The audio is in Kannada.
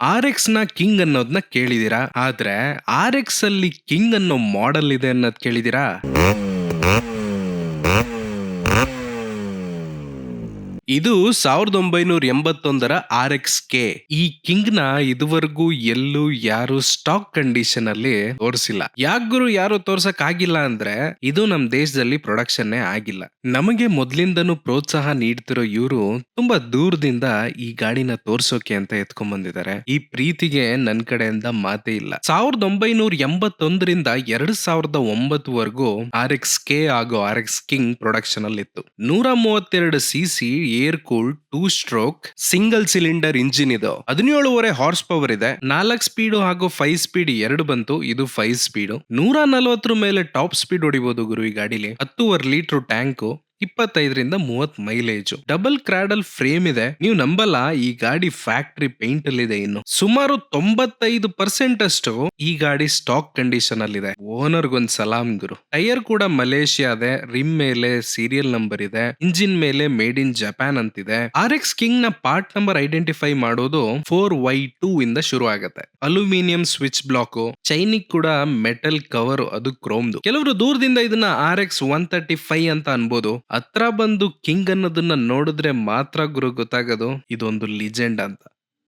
ಆರ್ ಎಕ್ಸ್ನ ಕಿಂಗ್ ಅನ್ನೋದನ್ನ ಕೇಳಿದೀರಾ? ಆದ್ರೆ ಆರ್ ಎಕ್ಸ್ ಅಲ್ಲಿ ಕಿಂಗ್ ಅನ್ನೋ ಮಾಡೆಲ್ ಇದೆ ಅನ್ನೋದ್ ಕೇಳಿದೀರಾ? ಇದು ಸಾವಿರದ ಒಂಬೈನೂರ ಎಂಬತ್ತೊಂದರ ಆರ್ ಎಕ್ಸ್ ಕೆ. ಈ ಕಿಂಗ್ನ ಇದುವರೆಗೂ ಎಲ್ಲೂ ಯಾರು ಸ್ಟಾಕ್ ಕಂಡೀಷನ್ ಅಲ್ಲಿ ತೋರಿಸಿಲ್ಲ ಯಾಗುರು ಯಾರು ತೋರ್ಸಕ್ ಆಗಿಲ್ಲ ಅಂದ್ರೆ ಇದು ನಮ್ ದೇಶದಲ್ಲಿ ಪ್ರೊಡಕ್ಷನ್ ಆಗಿಲ್ಲ. ನಮಗೆ ಮೊದ್ಲಿಂದನೂ ಪ್ರೋತ್ಸಾಹ ನೀಡ್ತಿರೋ ಇವರು ತುಂಬಾ ದೂರದಿಂದ ಈ ಗಾಡಿನ ತೋರ್ಸೋಕೆ ಅಂತ ಎತ್ಕೊಂಡ್ ಬಂದಿದ್ದಾರೆ ಈ ಪ್ರೀತಿಗೆ ನನ್ ಕಡೆಯಿಂದ ಮಾತೇ ಇಲ್ಲ. ಸಾವಿರದ ಒಂಬೈನೂರ ಎಂಬತ್ತೊಂದರಿಂದ ಎರಡ್ ಸಾವಿರದ ಒಂಬತ್ತುವರೆಗೂ ಆರ್ ಎಕ್ಸ್ ಕೆ ಹಾಗೂ ಆರ್ ಎಕ್ಸ್ ಕಿಂಗ್ ಪ್ರೊಡಕ್ಷನ್ ಅಲ್ಲಿ ಇತ್ತು ನೂರ ಮೂವತ್ತೆರಡು C C air cool, two stroke, single cylinder engine ಇದು. ಹದಿನೇಳುವರೆ ಹಾರ್ಸ್ ಪವರ್ ಇದೆ. ನಾಲ್ಕು ಸ್ಪೀಡ್ ಹಾಗೂ ಫೈವ್ ಸ್ಪೀಡ್ ಎರಡು ಬಂತು. ಇದು ಫೈವ್ ಸ್ಪೀಡ್ ನೂರ ನಲವತ್ತರ ಮೇಲೆ ಟಾಪ್ ಸ್ಪೀಡ್ ಹೊಡಿಬಹುದು ಗುರು ಈ ಗಾಡಿಲಿ. ಹತ್ತುವರೆ ಲೀಟರ್ ಟ್ಯಾಂಕು ಇಪ್ಪತ್ತೈದರಿಂದ ಮೂವತ್ ಮೈಲೇಜ್ ಡಬಲ್ ಕ್ರಾಡಲ್ ಫ್ರೇಮ್ ಇದೆ. ನೀವು ನಂಬಲ್ಲ, ಈ ಗಾಡಿ ಫ್ಯಾಕ್ಟರಿ ಪೇಂಟ್ ಅಲ್ಲಿ ಇದೆ ಇನ್ನು. ಸುಮಾರು ತೊಂಬತ್ತೈದು ಪರ್ಸೆಂಟ್ ಅಷ್ಟು ಈ ಗಾಡಿ ಸ್ಟಾಕ್ ಕಂಡೀಷನ್ ಅಲ್ಲಿ ಇದೆ ಓನರ್ ಗೊಂದ್ ಸಲಾಂ ಗುರು. ಟೈರ್ ಕೂಡ ಮಲೇಷಿಯಾ ಇದೆ ರಿಮ್ ಮೇಲೆ ಸೀರಿಯಲ್ ನಂಬರ್ ಇದೆ. ಇಂಜಿನ್ ಮೇಲೆ ಮೇಡ್ ಇನ್ ಜಪಾನ್ ಅಂತಿದೆ. ಆರ್ ಎಕ್ಸ್ ಕಿಂಗ್ನ ಪಾರ್ಟ್ ನಂಬರ್ ಐಡೆಂಟಿಫೈ ಮಾಡೋದು ಫೋರ್ ವೈ ಟೂ ಇಂದ ಶುರು ಆಗುತ್ತೆ. ಅಲ್ಯೂಮಿನಿಯಂ ಸ್ವಿಚ್ ಬ್ಲಾಕ್ ಚೈನಿಕ್ ಕೂಡ ಮೆಟಲ್ ಕವರ್ ಅದು ಕ್ರೋಮ್ದು ಕೆಲವರು ದೂರದಿಂದ ಇದನ್ನ R X one thirty five ಅಂತ ಅನ್ಬೋದು. ಹತ್ರ ಬಂದು ಕಿಂಗ್ ಅನ್ನೋದನ್ನ ನೋಡಿದ್ರೆ ಮಾತ್ರ ಗುರು ಗೊತ್ತಾಗೋದು ಇದೊಂದು ಲಿಜೆಂಡ್ ಅಂತ.